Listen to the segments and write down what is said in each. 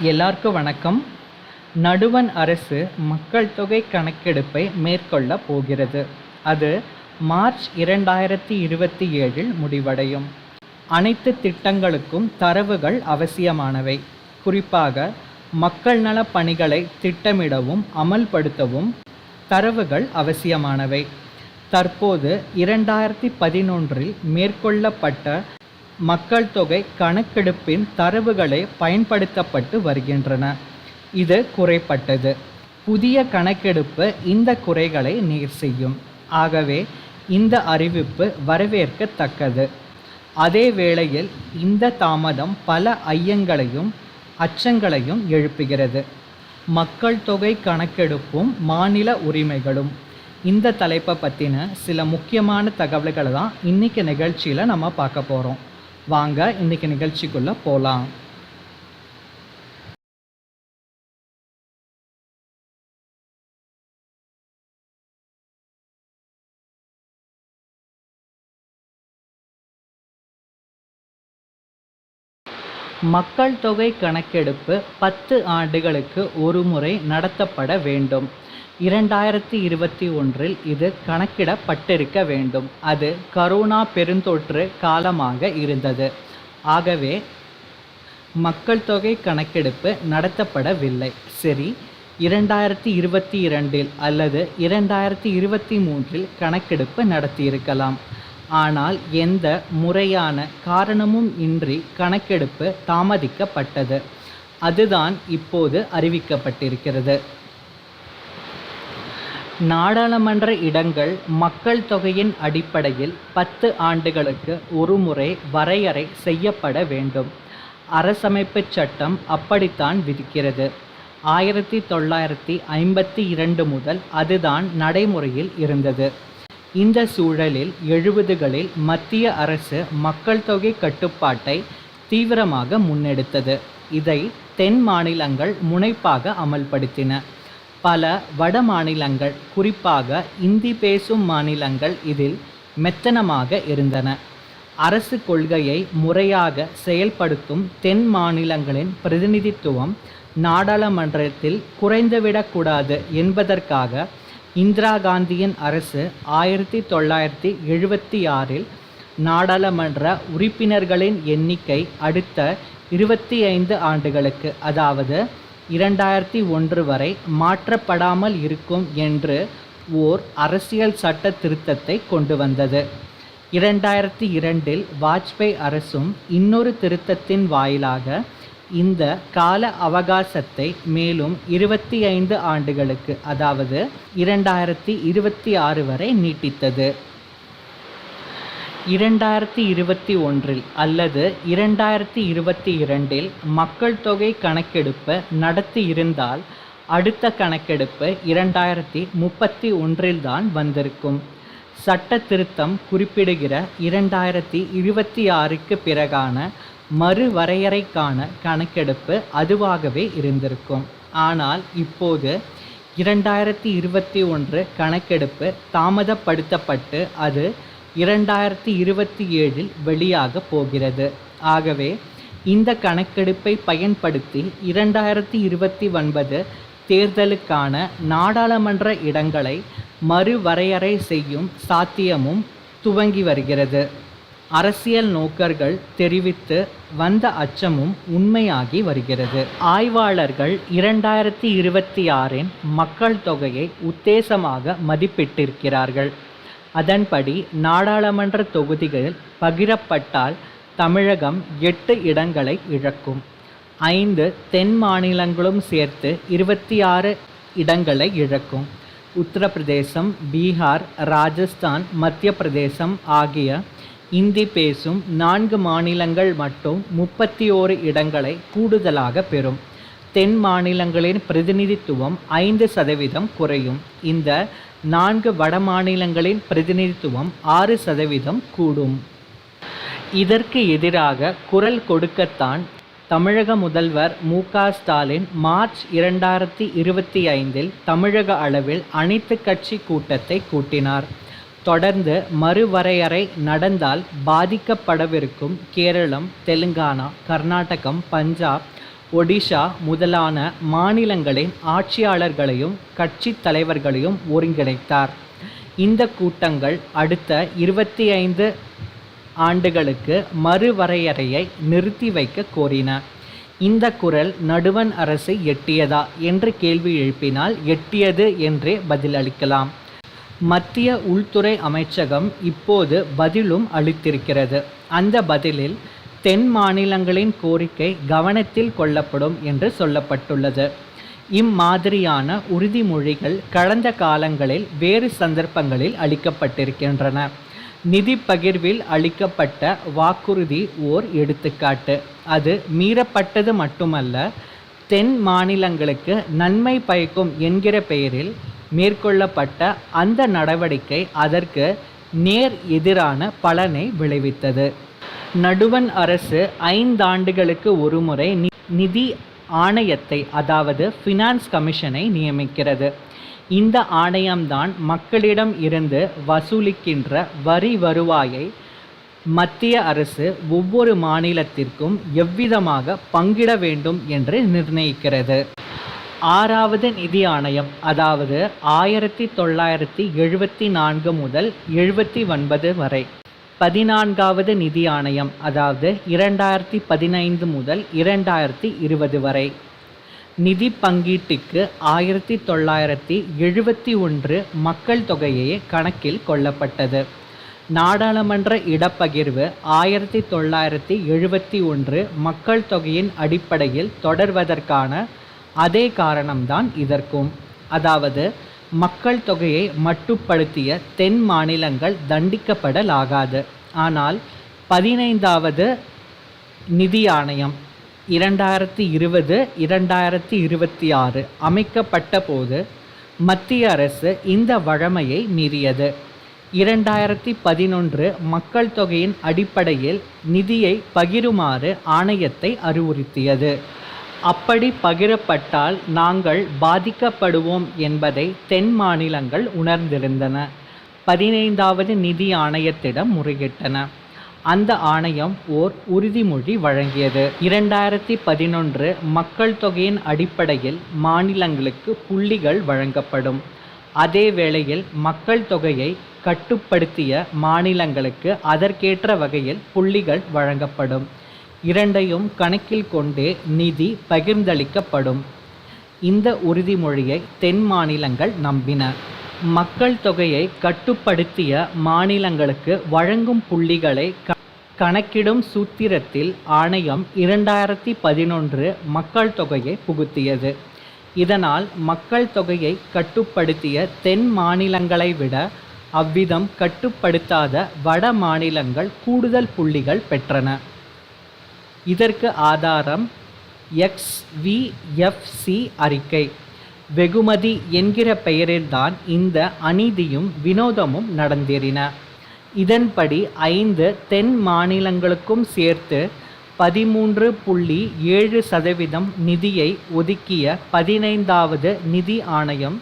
எல்லாருக்கும் வணக்கம். நடுவண் அரசு மக்கள் தொகை கணக்கெடுப்பை மேற்கொள்ள போகிறது. அது மார்ச் இரண்டாயிரத்தி இருபத்தி ஏழில் முடிவடையும். அனைத்து திட்டங்களுக்கும் தரவுகள் அவசியமானவை. குறிப்பாக மக்கள் நல பணிகளை திட்டமிடவும் அமல்படுத்தவும் தரவுகள் அவசியமானவை. தற்போது இரண்டாயிரத்தி பதினொன்றில் மேற்கொள்ளப்பட்ட மக்கள் தொகை கணக்கெடுப்பின் தரவுகளை பயன்படுத்தப்பட்டு வருகின்றன. இது குறைப்பட்டது. புதிய கணக்கெடுப்பு இந்த குறைகளை நீர் செய்யும். ஆகவே இந்த அறிவிப்பு வரவேற்கத்தக்கது. அதே வேளையில் இந்த தாமதம் பல ஐயங்களையும் அச்சங்களையும் எழுப்புகிறது. மக்கள் தொகை கணக்கெடுப்பும் மாநில உரிமைகளும். இந்த தலைப்பை பற்றின சில முக்கியமான தகவல்களை தான் இன்றைக்கி நிகழ்ச்சியில் நம்ம பார்க்க போகிறோம் வாங்க இன்றைக்கி நிகழ்ச்சிக்குள்ளே போகலாம் மக்கள் தொகை கணக்கெடுப்பு பத்து ஆண்டுகளுக்கு ஒரு முறை நடத்தப்பட வேண்டும். இரண்டாயிரத்தி இருபத்தி ஒன்றில் இது கணக்கிடப்பட்டிருக்க வேண்டும். அது கரோனா பெருந்தொற்று காலமாக இருந்தது. ஆகவே மக்கள் தொகை கணக்கெடுப்பு நடத்தப்படவில்லை. சரி இரண்டாயிரத்தி இருபத்தி இரண்டில் அல்லது இரண்டாயிரத்தி இருபத்தி மூன்றில் கணக்கெடுப்பு நடத்தியிருக்கலாம். ஆனால் எந்த முறையான காரணமும் இன்றி கணக்கெடுப்பு தாமதிக்கப்பட்டது. அதுதான் இப்போது அறிவிக்கப்பட்டிருக்கிறது. நாடாளுமன்ற இடங்கள் மக்கள் தொகையின் அடிப்படையில் பத்து ஆண்டுகளுக்கு ஒருமுறை வரையறை செய்யப்பட வேண்டும். அரசமைப்பு சட்டம் அப்படித்தான் விதிக்கிறது. ஆயிரத்தி தொள்ளாயிரத்தி ஐம்பத்தி இரண்டு முதல் அதுதான் நடைமுறையில் இருந்தது. இந்த சூழலில் எழுபதுகளில் மத்திய அரசு மக்கள் தொகை கட்டுப்பாட்டை தீவிரமாக முன்னெடுத்தது. இதை தென் மாநிலங்கள் முனைப்பாக அமல்படுத்தின. பல வட மாநிலங்கள் குறிப்பாக இந்தி பேசும் மாநிலங்கள் இதில் மெத்தனமாக இருந்தன. அரசு கொள்கையை முறையாக செயல்படுத்தும் தென் மாநிலங்களின் பிரதிநிதித்துவம் நாடாளுமன்றத்தில் குறைந்துவிடக்கூடாது என்பதற்காக இந்திரா காந்தியின் அரசு ஆயிரத்தி தொள்ளாயிரத்தி எழுபத்தி ஆறில் நாடாளுமன்ற உறுப்பினர்களின் எண்ணிக்கை அடுத்த இருபத்தி ஐந்து ஆண்டுகளுக்கு அதாவது இரண்டாயிரத்தி ஒன்று வரை மாற்றப்படாமல் இருக்கும் என்று ஓர் அரசியல் சட்ட திருத்தத்தை கொண்டு வந்தது. இரண்டாயிரத்தி இரண்டில் வாஜ்பாய் அரசும் இன்னொரு திருத்தத்தின் வாயிலாக இந்த கால அவகாசத்தை மேலும் இருபத்தி ஐந்து ஆண்டுகளுக்கு அதாவது இரண்டாயிரத்தி இருபத்தி ஆறு வரை நீட்டித்தது. இரண்டாயிரத்தி இருபத்தி ஒன்றில் அல்லது இரண்டாயிரத்தி இருபத்தி இரண்டில் மக்கள் தொகை கணக்கெடுப்பு நடத்தி இருந்தால் அடுத்த கணக்கெடுப்பு இரண்டாயிரத்தி முப்பத்தி ஒன்றில்தான் வந்திருக்கும். சட்ட திருத்தம் குறிப்பிடுகிற இரண்டாயிரத்தி இருபத்தி ஆறுக்கு பிறகான மறுவரையறைக்கான கணக்கெடுப்பு அதுவாகவே இருந்திருக்கும். ஆனால் இப்போது இரண்டாயிரத்தி இருபத்தி ஒன்று கணக்கெடுப்பு தாமதப்படுத்தப்பட்டு அது இரண்டாயிரத்தி இருபத்தி ஏழில் வெளியாக போகிறது. ஆகவே இந்த கணக்கெடுப்பை பயன்படுத்தி இரண்டாயிரத்தி இருபத்தி ஒன்பது தேர்தலுக்கான நாடாளுமன்ற இடங்களை மறுவரையறை செய்யும் சாத்தியமும் துவங்கி வருகிறது. அரசியல் நோக்கர்கள் தெரிவித்து வந்த அச்சமும் உண்மையாகி வருகிறது. ஆய்வாளர்கள் இரண்டாயிரத்தி இருபத்தி ஆறின் மக்கள் தொகையை உத்தேசமாக மதிப்பிட்டிருக்கிறார்கள். அதன்படி நாடாளுமன்ற தொகுதிகள் பகிரப்பட்டால் தமிழகம் எட்டு இடங்களை இழக்கும். ஐந்து தென் மாநிலங்களும் சேர்த்து இருபத்தி ஆறு இடங்களை இழக்கும். உத்தரப்பிரதேசம் பீகார் ராஜஸ்தான் மத்திய பிரதேசம் ஆகிய இந்தி பேசும் நான்கு மாநிலங்கள் மட்டும் முப்பத்தி ஓரு இடங்களை கூடுதலாக பெறும். தென் மாநிலங்களின் பிரதிநிதித்துவம் ஐந்து சதவீதம் குறையும். இந்த நான்கு வட மாநிலங்களின் பிரதிநிதித்துவம் ஆறு சதவீதம் கூடும். இதற்கு எதிராக குரல் கொடுக்கத்தான் தமிழக முதல்வர் மு ஸ்டாலின் மார்ச் இரண்டாயிரத்தி இருபத்தி ஐந்தில் தமிழக அளவில் அனைத்து கட்சி கூட்டத்தை கூட்டினார். தொடர்ந்து மறுவரையறை நடந்தால் பாதிக்கப்படவிருக்கும் கேரளம் தெலுங்கானா கர்நாடகம் பஞ்சாப் ஒடிஷா முதலான மாநிலங்களின் ஆட்சியாளர்களையும் கட்சி தலைவர்களையும் ஒருங்கிணைத்தார். இந்த கூட்டங்கள் அடுத்த இருபத்தி ஐந்து ஆண்டுகளுக்கு மறுவரையறையை நிறுத்தி வைக்க கோரின. இந்த குரல் நடுவண் அரசு எட்டியதா என்று கேள்வி எழுப்பினால் எட்டியது என்றே பதிலளிக்கலாம். மத்திய உள்துறை அமைச்சகம் இப்போது பதிலும் அளித்திருக்கிறது. அந்த பதிலில் தென் மாநிலங்களின் கோரிக்கை கவனத்தில் கொள்ளப்படும் என்று சொல்லப்பட்டுள்ளது. இம்மாதிரியான உறுதிமொழிகள் கடந்த காலங்களில் வேறு சந்தர்ப்பங்களில் அளிக்கப்பட்டிருக்கின்றன. நிதி பகிர்வில் அளிக்கப்பட்ட வாக்குறுதி ஓர் எடுத்துக்காட்டு. அது மீறப்பட்டது மட்டுமல்ல தென் மாநிலங்களுக்கு நன்மை பயக்கும் என்கிற பெயரில் மேற்கொள்ளப்பட்ட அந்த நடவடிக்கை அதற்கு நேர் எதிரான பலனை விளைவித்தது. நடுவன் அரசு ஐந்தாண்டுகளுக்கு ஒருமுறை நி நிதி ஆணையத்தை அதாவது ஃபினான்ஸ் கமிஷனை நியமிக்கிறது. இந்த ஆணையம்தான் மக்களிடம் இருந்து வசூலிக்கின்ற வரி வருவாயை மத்திய அரசு ஒவ்வொரு மாநிலத்திற்கும் எவ்விதமாக பங்கிட வேண்டும் என்று நிர்ணயிக்கிறது. ஆறாவது நிதி ஆணையம் அதாவது ஆயிரத்தி தொள்ளாயிரத்தி எழுபத்தி நான்கு முதல் எழுபத்தி ஒன்பது வரை. பதினான்காவது நிதி ஆணையம் அதாவது இரண்டாயிரத்தி பதினைந்து முதல் இரண்டாயிரத்தி இருபது வரை. நிதி பங்கீட்டுக்கு ஆயிரத்தி தொள்ளாயிரத்தி எழுபத்தி ஒன்று மக்கள் தொகையே கணக்கில் கொள்ளப்பட்டது. நாடாளுமன்ற இடப்பகிர்வு ஆயிரத்தி தொள்ளாயிரத்தி எழுபத்தி ஒன்று மக்கள் தொகையின் அடிப்படையில் தொடர்வதற்கான அதே காரணம்தான் இதற்கும். அதாவது மக்கள் தொகையை மட்டுப்படுத்திய தென் மாநிலங்கள் தண்டிக்கப்படலாகாது. ஆனால் பதினைந்தாவது நிதி ஆணையம் இரண்டாயிரத்தி இருபது இரண்டாயிரத்தி இருபத்தி ஆறு அமைக்கப்பட்ட போது மத்திய அரசு இந்த வழமையை மீறியது. இரண்டாயிரத்தி பதினொன்று மக்கள் தொகையின் அடிப்படையில் நிதியை பகிருமாறு ஆணையத்தை அறிவுறுத்தியது. அப்படி பகிரப்பட்டால் நாங்கள் பாதிக்கப்படுவோம் என்பதை தென் மாநிலங்கள் உணர்ந்திருந்தன. பதினைந்தாவது நிதி ஆணையத்திடம் முறையிட்டன. அந்த ஆணையம் ஓர் உறுதிமொழி வழங்கியது. இரண்டாயிரத்தி பதினொன்று மக்கள் தொகையின் அடிப்படையில் மாநிலங்களுக்கு புள்ளிகள் வழங்கப்படும். அதே வேளையில் மக்கள் தொகையை கட்டுப்படுத்திய மாநிலங்களுக்கு அதற்கேற்ற வகையில் புள்ளிகள் வழங்கப்படும். இரண்டையும் கணக்கில் கொண்டே நிதி பகிர்ந்தளிக்கப்படும். இந்த உறுதிமொழியை தென் மாநிலங்கள் நம்பின. மக்கள் தொகையை கட்டுப்படுத்திய மாநிலங்களுக்கு வழங்கும் புள்ளிகளை க கணக்கிடும் சூத்திரத்தில் ஆணையம் இரண்டாயிரத்தி பதினொன்று மக்கள் தொகையை புகுத்தியது. இதனால் மக்கள் தொகையை கட்டுப்படுத்திய தென் மாநிலங்களை விட அவ்விதம் கட்டுப்படுத்தாத வட மாநிலங்கள் கூடுதல் புள்ளிகள் பெற்றன. இதற்கு ஆதாரம் எக்ஸ்விஎஃப்சி அறிக்கை. வெகுமதி என்கிற பெயரில்தான் இந்த அநீதியும் வினோதமும் நடந்தேறின. இதன்படி ஐந்து தென் மாநிலங்களுக்கும் சேர்த்து பதிமூன்று புள்ளி ஏழு சதவீதம் நிதியை ஒதுக்கிய பதினைந்தாவது நிதி ஆணையம்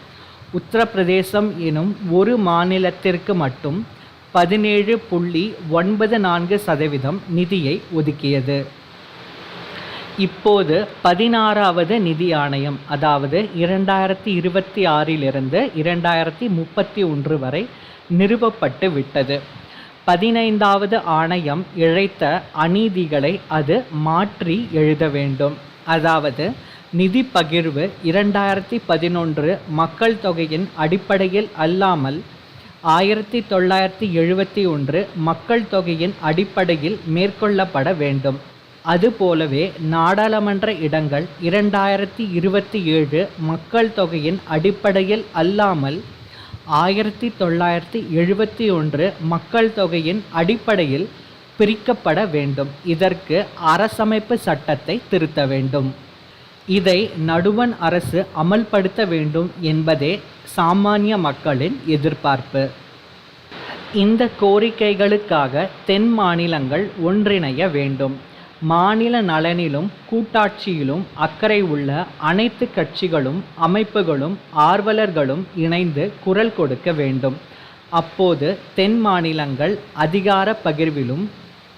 உத்தரப்பிரதேசம் எனும் ஒரு மாநிலத்திற்கு மட்டும் பதினேழு புள்ளி ஒன்பது நான்கு சதவீதம் நிதியை ஒதுக்கியது. இப்போது பதினாறாவது நிதி ஆணையம் அதாவது இரண்டாயிரத்தி இருபத்தி ஆறிலிருந்து இரண்டாயிரத்தி முப்பத்தி ஒன்று வரை நிறுவப்பட்டு விட்டது. பதினைந்தாவது ஆணையம் இழைத்த அநீதிகளை அது மாற்றி எழுத வேண்டும். அதாவது நிதி பகிர்வு இரண்டாயிரத்தி பதினொன்று மக்கள் தொகையின் அடிப்படையில் அல்லாமல் ஆயிரத்தி தொள்ளாயிரத்தி எழுபத்தி ஒன்று மக்கள் தொகையின் அடிப்படையில் மேற்கொள்ளப்பட வேண்டும். அதுபோலவே நாடாளுமன்ற இடங்கள் இரண்டாயிரத்தி இருபத்தி ஏழு மக்கள் தொகையின் அடிப்படையில் அல்லாமல் ஆயிரத்தி தொள்ளாயிரத்தி எழுபத்தி ஒன்று மக்கள் தொகையின் அடிப்படையில் பிரிக்கப்பட வேண்டும். இதற்கு அரசமைப்பு சட்டத்தை திருத்த வேண்டும். இதை நடுவண் அரசு அமல்படுத்த வேண்டும் என்பதே சாமானிய மக்களின் எதிர்பார்ப்பு. இந்த கோரிக்கைகளுக்காக தென் மாநிலங்கள் ஒன்றிணைய வேண்டும். மாநில நலனிலும் கூட்டாட்சியிலும் அக்கறை உள்ள அனைத்து கட்சிகளும் அமைப்புகளும் ஆர்வலர்களும் இணைந்து குரல் கொடுக்க வேண்டும். அப்போது தென் மாநிலங்கள் அதிகார பகிர்விலும்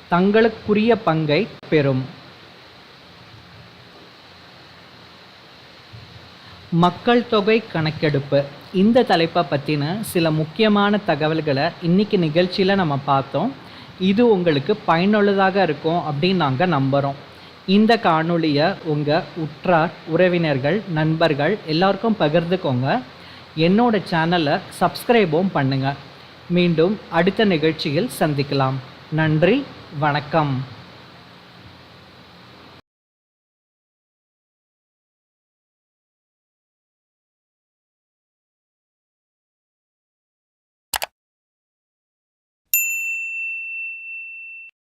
தங்களுக்குரிய பங்கை பெறும். மக்கள் தொகை கணக்கெடுப்பு. இந்த தலைப்பை பற்றின சில முக்கியமான தகவல்களை இன்னைக்கு நிகழ்ச்சியில் நம்ம பார்த்தோம். இது உங்களுக்கு பயனுள்ளதாக இருக்கும் அப்படின்னு நாங்கள் நம்புகிறோம் இந்த காணொளியை உங்கள் உற்றார் உறவினர்கள் நண்பர்கள் எல்லாருக்கும் பகிர்ந்துக்கோங்க. என்னோட சேனலை சப்ஸ்கிரைபும் பண்ணுங்கள் மீண்டும் அடுத்த நிகழ்ச்சியில் சந்திக்கலாம். நன்றி வணக்கம்.